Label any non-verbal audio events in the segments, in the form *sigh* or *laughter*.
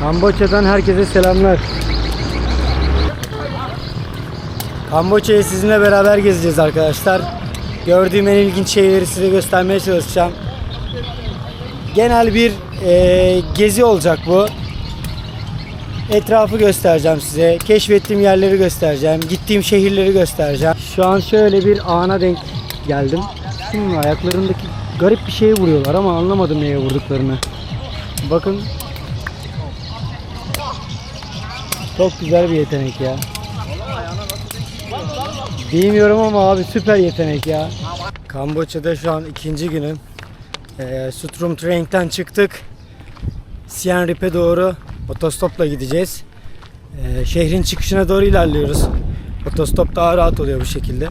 Kamboçya'dan herkese selamlar. Kamboçya'yı sizinle beraber gezeceğiz arkadaşlar. Gördüğüm en ilginç şeyleri size göstermeye çalışacağım. Genel bir e, gezi olacak bu. Etrafı göstereceğim size. Keşfettiğim yerleri göstereceğim. Gittiğim şehirleri göstereceğim. Şu an şöyle bir ana denk geldim. Şimdi ayaklarındaki garip bir şeye vuruyorlar ama anlamadım neye vurduklarını. Bakın. Çok güzel bir yetenek ya. Bilmiyorum ama abi süper yetenek ya. Kamboçya'da şu an ikinci günüm. Ee, Sutrum Train'den çıktık. Siem Reap'e doğru otostopla gideceğiz. Ee, şehrin çıkışına doğru ilerliyoruz. Otostop daha rahat oluyor bu şekilde.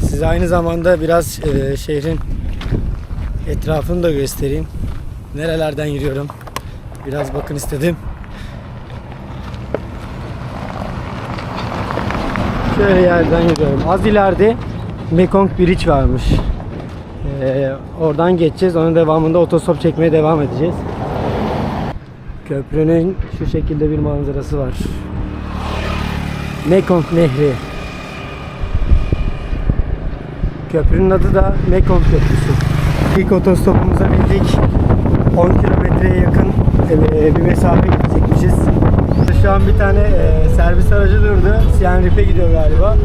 Size aynı zamanda biraz e, şehrin etrafını da göstereyim. Nerelerden yürüyorum. Biraz bakın istedim. Şöyle yerden yürüyorum. Az ileride Mekong Bridge varmış. Ee, oradan geçeceğiz. Onun devamında otostop çekmeye devam edeceğiz. Köprünün şu şekilde bir manzarası var. Mekong Nehri. Köprünün adı da Mekong Köprüsü. İlk otostopumuza bindik. 10 kilometreye yakın e, bir mesafe gidecekmişiz. Şu an bir tane e, servis aracı durdu. Siem Reap'e gidiyor galiba.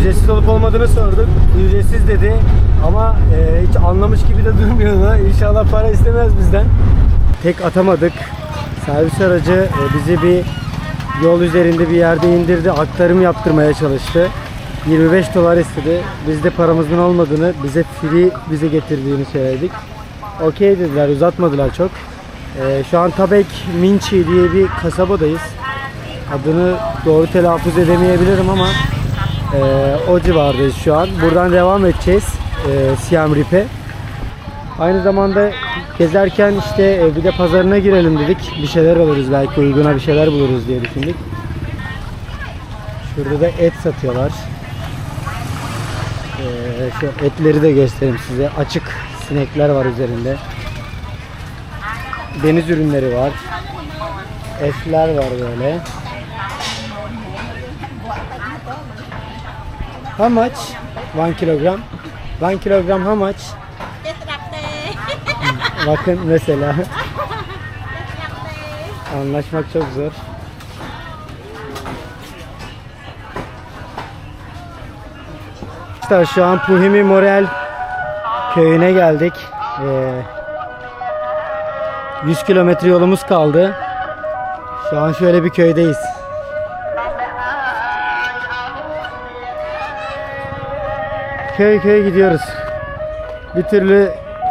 Ücretsiz olup olmadığını sorduk. Ücretsiz dedi ama e, hiç anlamış gibi de durmuyordu. İnşallah para istemez bizden. Tek atamadık. Servis aracı e, bizi bir yol üzerinde bir yerde indirdi. Aktarım yaptırmaya çalıştı. 25 dolar istedi. Biz de paramızın olmadığını, bize free bize getirdiğini söyledik. Okey dediler, uzatmadılar çok. Ee, şu an Tabek Minchi diye bir kasabadayız. Adını doğru telaffuz edemeyebilirim ama e, o civardayız şu an. Buradan devam edeceğiz e, Siem Reap'e. Aynı zamanda gezerken işte e, bir de pazarına girelim dedik. Bir şeyler alırız belki uyguna bir şeyler buluruz diye düşündük. Şurada da et satıyorlar. Ee, şu etleri de göstereyim size. Açık sinekler var üzerinde deniz ürünleri var. Etler var böyle. How much? One kilogram. One kilogram how much? Hmm, bakın mesela. Anlaşmak çok zor. Arkadaşlar şu an Puhimi Morel köyüne geldik. Ee, 100 kilometre yolumuz kaldı. Şu an şöyle bir köydeyiz. Köy köy gidiyoruz. Bir türlü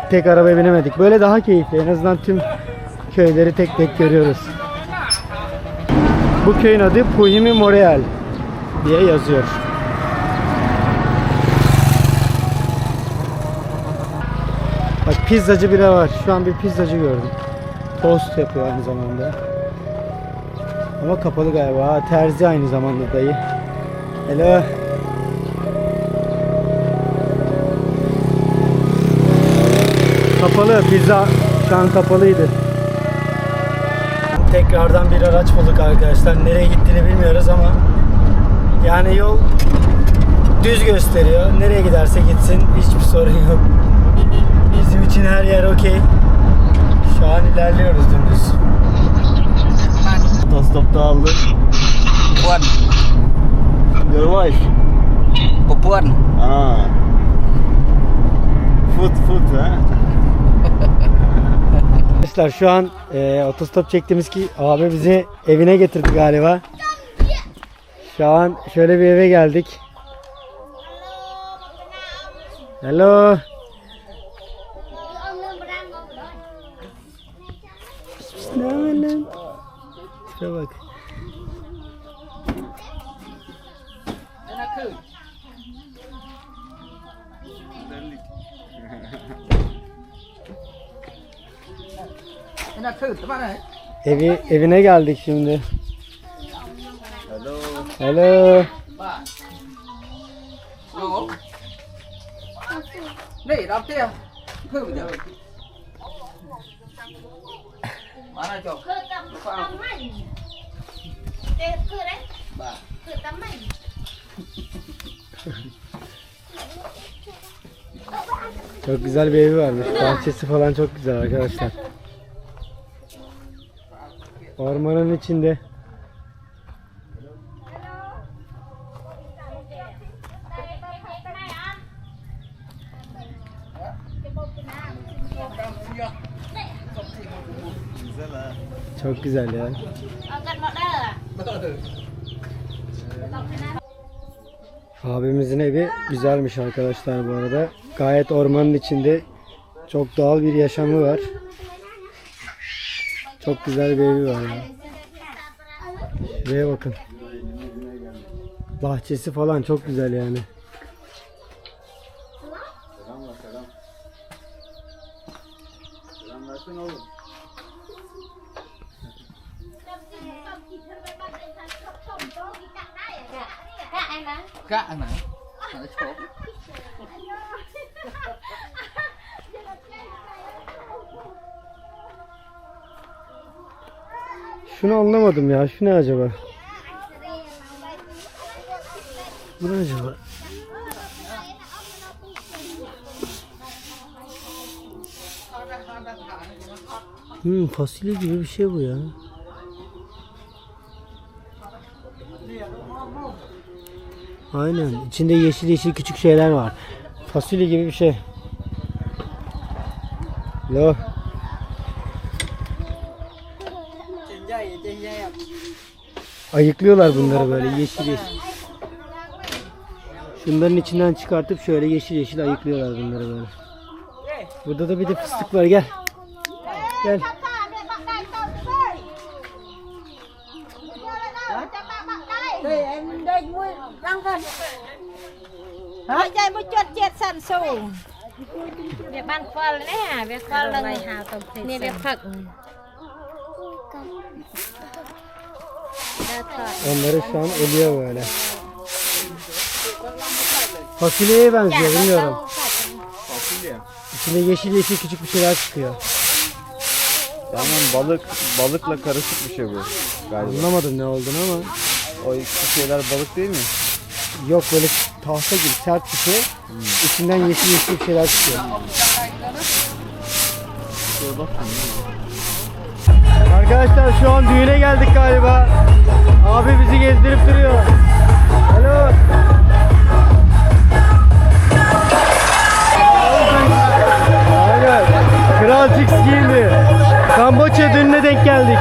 tek arabaya binemedik. Böyle daha keyifli. En azından tüm köyleri tek tek görüyoruz. Bu köyün adı Puhimi Moreal diye yazıyor. Bak pizzacı bile var. Şu an bir pizzacı gördüm. Tost yapıyor aynı zamanda. Ama kapalı galiba. Terzi aynı zamanda dayı. Hello. Kapalı pizza şu an kapalıydı. Tekrardan bir araç bulduk arkadaşlar. Nereye gittiğini bilmiyoruz ama yani yol düz gösteriyor. Nereye giderse gitsin hiçbir sorun yok. Bizim için her yer okey. Şu an ilerliyoruz dümdüz. Otostop da dağıldı. Puan. Your wife. Puan. Aa. Food food ha. *laughs* Arkadaşlar şu an e, otostop çektiğimiz ki abi bizi evine getirdi galiba. Şu an şöyle bir eve geldik. Hello. Şuna bak. Evi, evine geldik şimdi. Hello. Hello. Này đọc kia Khử bây giờ Mana cok? Ke tam- taman. Eh, ke đấy. Ba. Ke taman. Çok güzel bir evi varmış. Bahçesi falan çok güzel arkadaşlar. Ormanın içinde. Çok güzel ya. Abimizin evi güzelmiş arkadaşlar bu arada. Gayet ormanın içinde çok doğal bir yaşamı var. Çok güzel bir evi var ya. Şuraya bakın. Bahçesi falan çok güzel yani. Anlamadım ya. Şu ne acaba? Bu ne acaba? Hmm, fasulye gibi bir şey bu ya. Aynen. İçinde yeşil yeşil küçük şeyler var. Fasulye gibi bir şey. Lo. Ayıklıyorlar bunları böyle yeşil yeşil. Şunların içinden çıkartıp şöyle yeşil yeşil ayıklıyorlar bunları böyle. Burada da bir de fıstık var gel. Gel. Đây em đây mua răng gần. Hỏi dây mua chuột chết sẵn sổ. Việc ban phơi đấy à, việc phơi là ngày hào tổng thể. Nè Onları şu an ölüyor böyle. Fasulyeye benziyor bilmiyorum. İçinde yeşil yeşil küçük bir şeyler çıkıyor. Tamam balık balıkla karışık bir şey bu galiba. Anlamadım ne olduğunu ama. O iki şeyler balık değil mi? Yok böyle tahta gibi sert bir şey. İçinden yeşil yeşil bir şeyler çıkıyor. Arkadaşlar şu an düğüne geldik galiba. Abi bizi gezdirip duruyor. Alo. Aynen. Kral Chicks giyindi. Kamboçya düğününe denk geldik.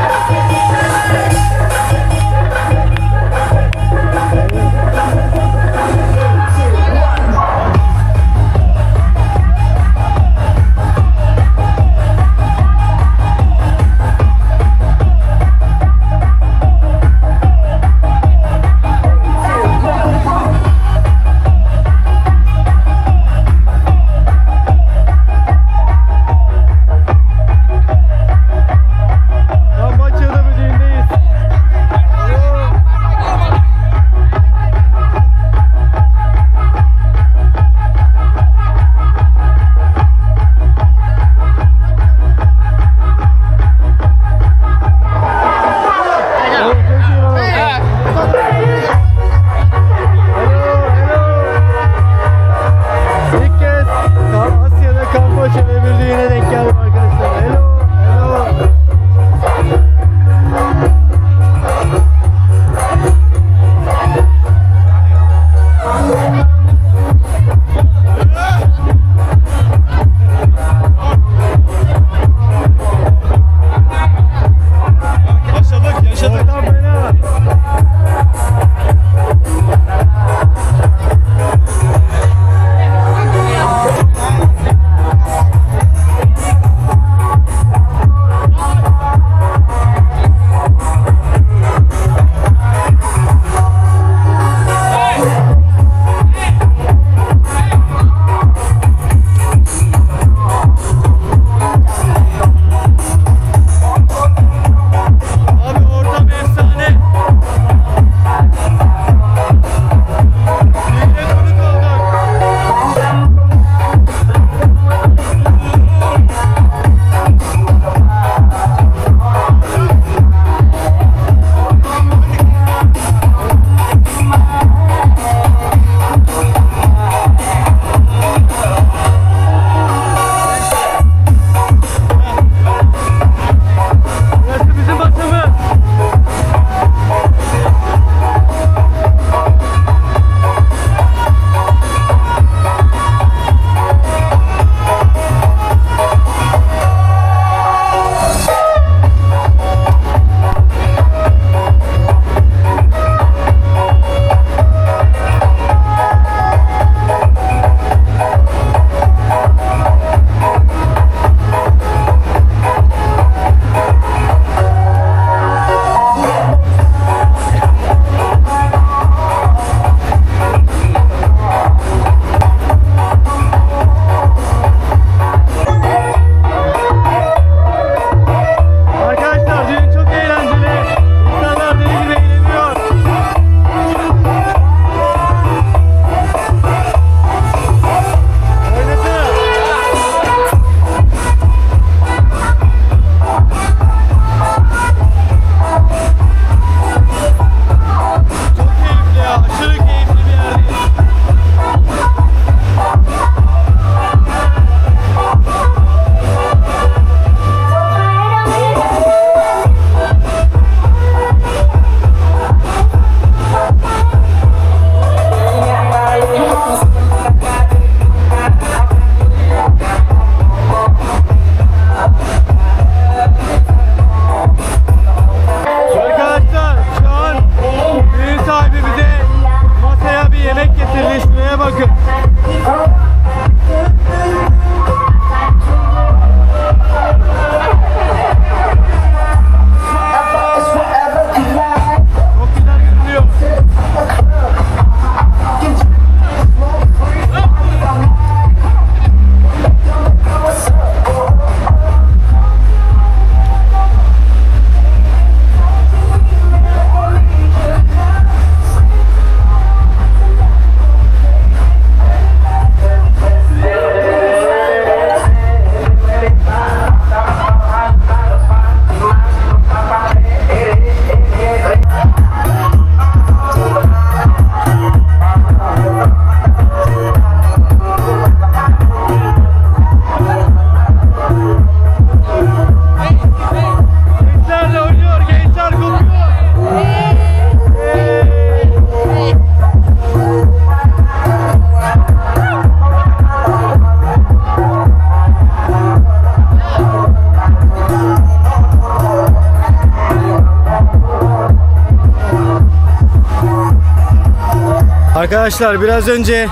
Arkadaşlar biraz önce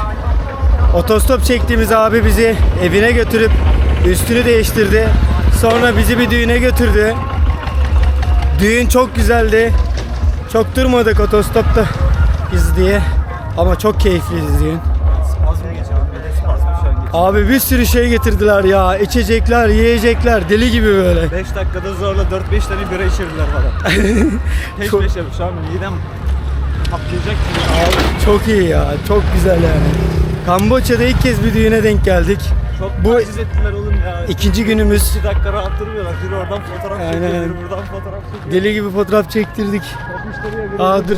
otostop çektiğimiz abi bizi evine götürüp üstünü değiştirdi. Sonra bizi bir düğüne götürdü. Düğün çok güzeldi. Çok durmadık otostopta biz diye. Ama çok keyifliydi düğün. Abi bir sürü şey getirdiler ya. İçecekler, yiyecekler, deli gibi böyle. 5 dakikada zorla 4-5 tane bira içirdiler bana. *laughs* Peş peşe şu an midem patlayacak gibi. Abi çok iyi ya. Çok güzel yani. Kamboçya'da ilk kez bir düğüne denk geldik. Çok Bu- taciz ettiler oğlum ya. İkinci günümüz. 2 dakika rahat durmuyorlar. Biri oradan fotoğraf Aynen. çekiyor, biri buradan fotoğraf çekiyor. Deli gibi fotoğraf çektirdik. Müşteriye biri Aa dur.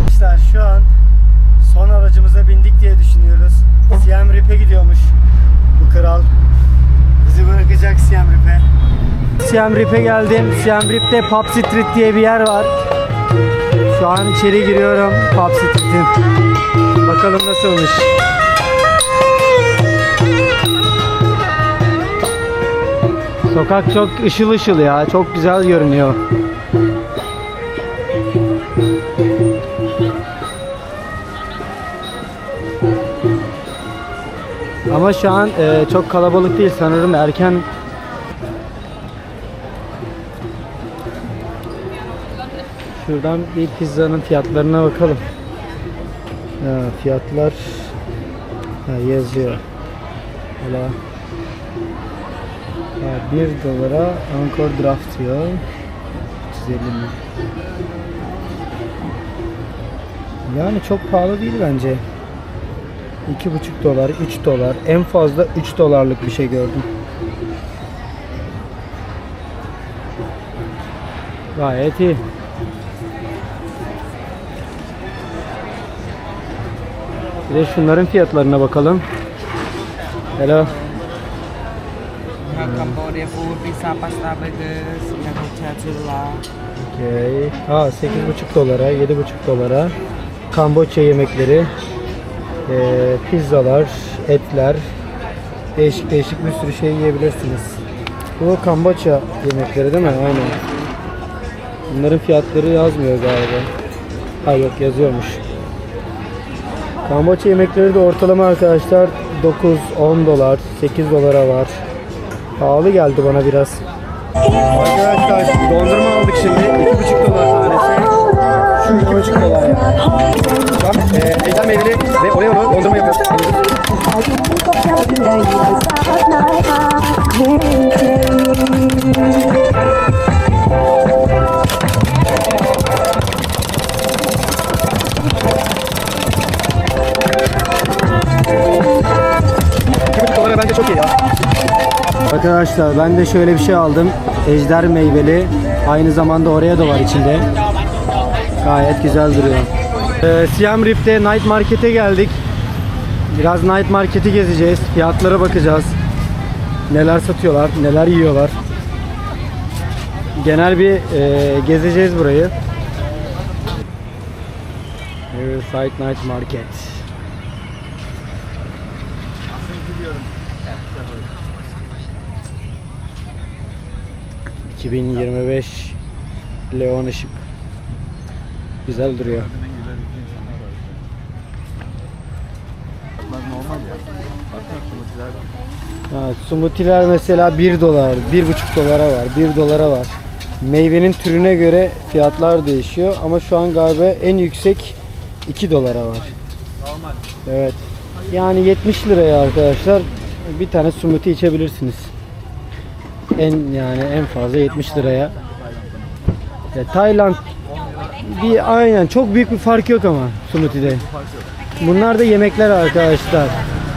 Arkadaşlar şu an son aracımıza bindik diye düşünüyoruz. Siem Reap'e gidiyormuş bu kral. Bizi bırakacak Siem Reap'e. Siem Reap'e geldim. Siem Reap'te Pub Street diye bir yer var. Şu an içeri giriyorum Pub Street'in. Bakalım nasılmış. Sokak çok ışıl ışıl ya. Çok güzel görünüyor. Ama şu an e, çok kalabalık değil sanırım erken Şuradan bir pizzanın fiyatlarına bakalım. Ha, fiyatlar ha, yazıyor. Hala ha, 1 dolara Angkor Draft diyor. 350 mi? Yani çok pahalı değil bence. 2,5 dolar, 3 dolar. En fazla 3 dolarlık bir şey gördüm. Gayet iyi. Bir de şunların fiyatlarına bakalım. Hello. Cambodia food, pizza, pasta, burger, Singapore chilla. Okey. Ha 8,5 dolara, 7,5 dolara. Kamboçya yemekleri. eee, pizzalar, etler. Değişik değişik bir sürü şey yiyebilirsiniz. Bu Kamboçya yemekleri değil mi? Aynen. Bunların fiyatları yazmıyor galiba. Ha yok yazıyormuş. Kamboçya yemekleri de ortalama arkadaşlar 9-10 dolar, 8 dolara var. Pahalı geldi bana biraz. Arkadaşlar dondurma aldık şimdi. 2,5 dolar tanesi. Şu 2,5 dolar yani. Şu an e, ejder meyveli ve dondurma yapıyoruz. Dolara bence çok iyi ya. Arkadaşlar ben de şöyle bir şey aldım. Ejder meyveli. Aynı zamanda oraya da var içinde. Gayet güzel duruyor. Ee, Siam Reap'te Night Market'e geldik. Biraz Night Market'i gezeceğiz. Fiyatlara bakacağız. Neler satıyorlar, neler yiyorlar. Genel bir e, gezeceğiz burayı. Riverside Night Market. ...2025 Leon ışık. Güzel duruyor. Ha, smoothie'ler mesela 1 dolar, 1,5 dolara var, 1 dolara var. Meyvenin türüne göre fiyatlar değişiyor ama şu an galiba en yüksek 2 dolara var. Evet. Yani 70 liraya arkadaşlar bir tane smoothie içebilirsiniz. En yani en fazla 70 liraya. Ya Tayland bir aynen çok büyük bir fark yok ama smoothie'de. Bunlar da yemekler arkadaşlar.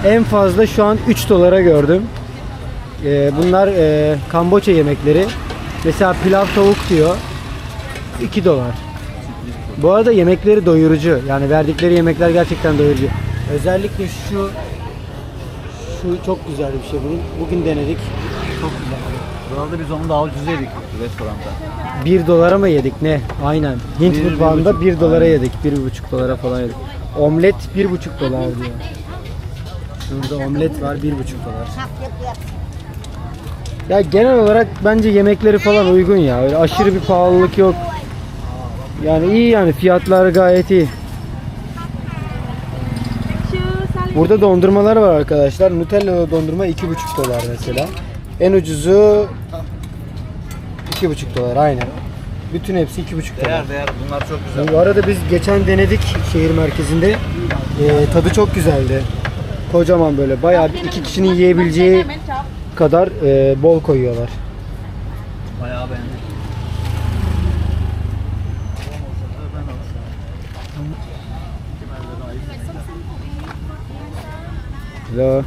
En fazla şu an 3 dolara gördüm. Ee, bunlar e, Kamboçya yemekleri. Mesela pilav tavuk diyor. 2 dolar. Bu arada yemekleri doyurucu. Yani verdikleri yemekler gerçekten doyurucu. Özellikle şu şu çok güzel bir şey. Bunu bugün denedik. Çok güzel. Buralarda biz onu daha ucuz yedik restoranda. 1 dolara mı yedik ne? Aynen. Hint Bir, mutfağında bir buçuk. 1 dolara Aynen. yedik. 1,5 dolara falan yedik. Omlet 1,5 dolar diyor. Şurada omlet var 1,5 dolar. Ya genel olarak bence yemekleri falan uygun ya. Öyle aşırı bir pahalılık yok. Yani iyi yani fiyatlar gayet iyi. Burada dondurmalar var arkadaşlar. Nutella dondurma 2,5 dolar mesela. En ucuzu 2,5 dolar aynen. Bütün hepsi 2,5 dolar. Değer değer bunlar çok güzel. Bu arada biz geçen denedik şehir merkezinde. Ee, tadı çok güzeldi. Kocaman böyle bayağı bir iki kişinin yiyebileceği kadar e, bol koyuyorlar. Bayağı beğendim. Hello.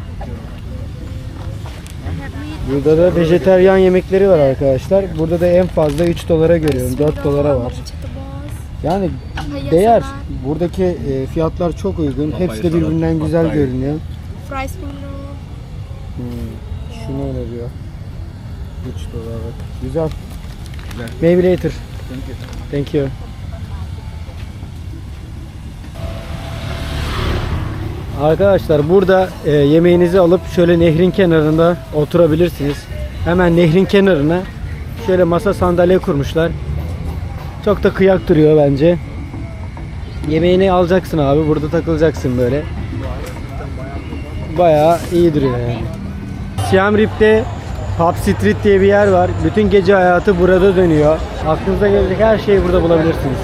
Burada da vejeteryan yemekleri var arkadaşlar. Burada da en fazla 3 dolara görüyorum. 4 dolara var. Yani değer. Buradaki e, fiyatlar çok uygun. Hepsi de birbirinden güzel görünüyor. Hmm, Şunu öneriyor. 3 dolar bak. Güzel. Maybe later. Thank you. Thank you. Arkadaşlar burada e, yemeğinizi alıp şöyle nehrin kenarında oturabilirsiniz. Hemen nehrin kenarına şöyle masa sandalye kurmuşlar. Çok da kıyak duruyor bence. Yemeğini alacaksın abi burada takılacaksın böyle. Bayağı iyi duruyor yani. Siam Reap'te Pub Street diye bir yer var. Bütün gece hayatı burada dönüyor. Aklınıza gelecek her şeyi burada bulabilirsiniz.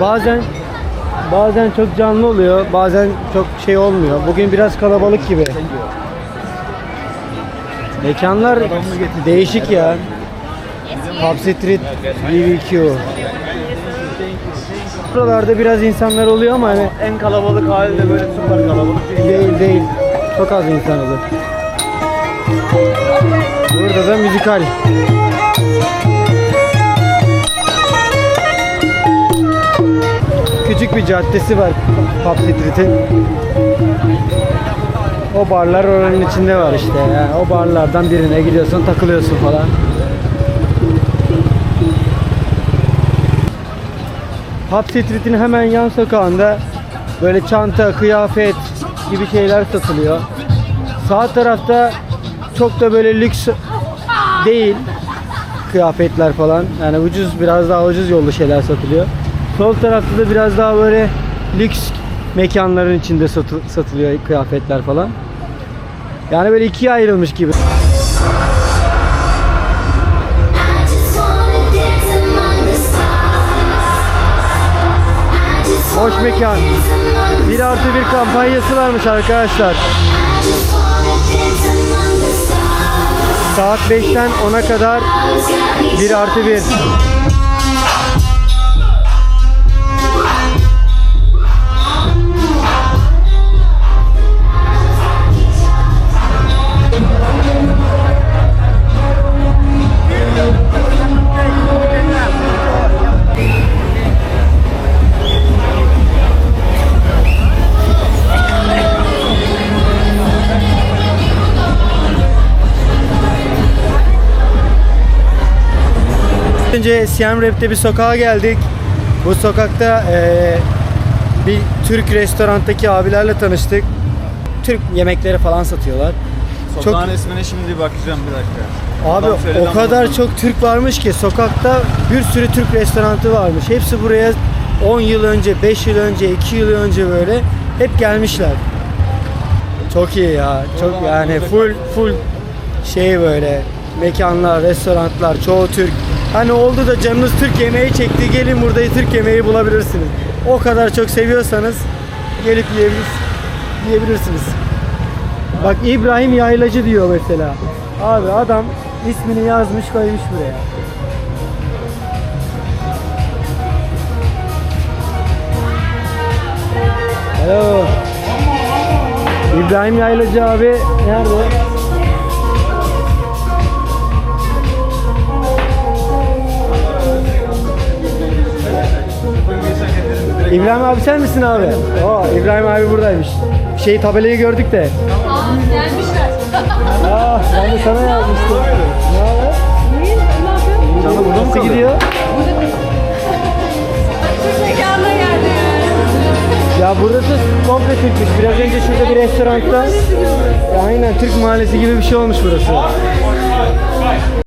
Bazen bazen çok canlı oluyor, bazen çok şey olmuyor. Bugün biraz kalabalık gibi. Mekanlar değişik ya. Pub Street BBQ. Buralarda biraz insanlar oluyor ama hani En kalabalık hali de böyle süper kalabalık değil. Değil değil. Çok az insan olur. Burada da müzikal. Küçük bir caddesi var Pub Street'in. O barlar oranın içinde var işte. Yani o barlardan birine gidiyorsun, takılıyorsun falan. Pub Street'in hemen yan sokağında böyle çanta, kıyafet gibi şeyler satılıyor. Sağ tarafta çok da böyle lüks değil kıyafetler falan. Yani ucuz biraz daha ucuz yollu şeyler satılıyor. Sol tarafta da biraz daha böyle lüks mekanların içinde satı- satılıyor kıyafetler falan. Yani böyle ikiye ayrılmış gibi. Hoş mekan. dance among the 1 artı 1 kampanyası varmış arkadaşlar. Saat 5'ten 10'a kadar Always got me 1 artı 1. Önce Siem Reap'te bir sokağa geldik. Bu sokakta eee, bir Türk restoranttaki abilerle tanıştık. Türk yemekleri falan satıyorlar. Sokağın ismine şimdi bakacağım bir dakika. Abi o kadar çok Türk varmış ki sokakta bir sürü Türk restoranı varmış. Hepsi buraya 10 yıl önce, 5 yıl önce, 2 yıl önce böyle hep gelmişler. Çok iyi ya. Çok yani full full şey böyle mekanlar, restoranlar, çoğu Türk. Hani oldu da canınız Türk yemeği çekti. Gelin burada Türk yemeği bulabilirsiniz. O kadar çok seviyorsanız gelip yiyebilirsiniz. yiyebilirsiniz. Bak İbrahim Yaylacı diyor mesela. Abi adam ismini yazmış koymuş buraya. Hello. İbrahim Yaylacı abi nerede? İbrahim abi sen misin abi? Oo, İbrahim abi buradaymış. Şey tabelayı gördük de. Aa, ben de sana yazmıştım. Ne haber? Canım burada Nasıl gidiyor? Ya Ya burası komple Türkmüş. Biraz önce şurada bir restoranda. Ya aynen Türk mahallesi gibi bir şey olmuş burası.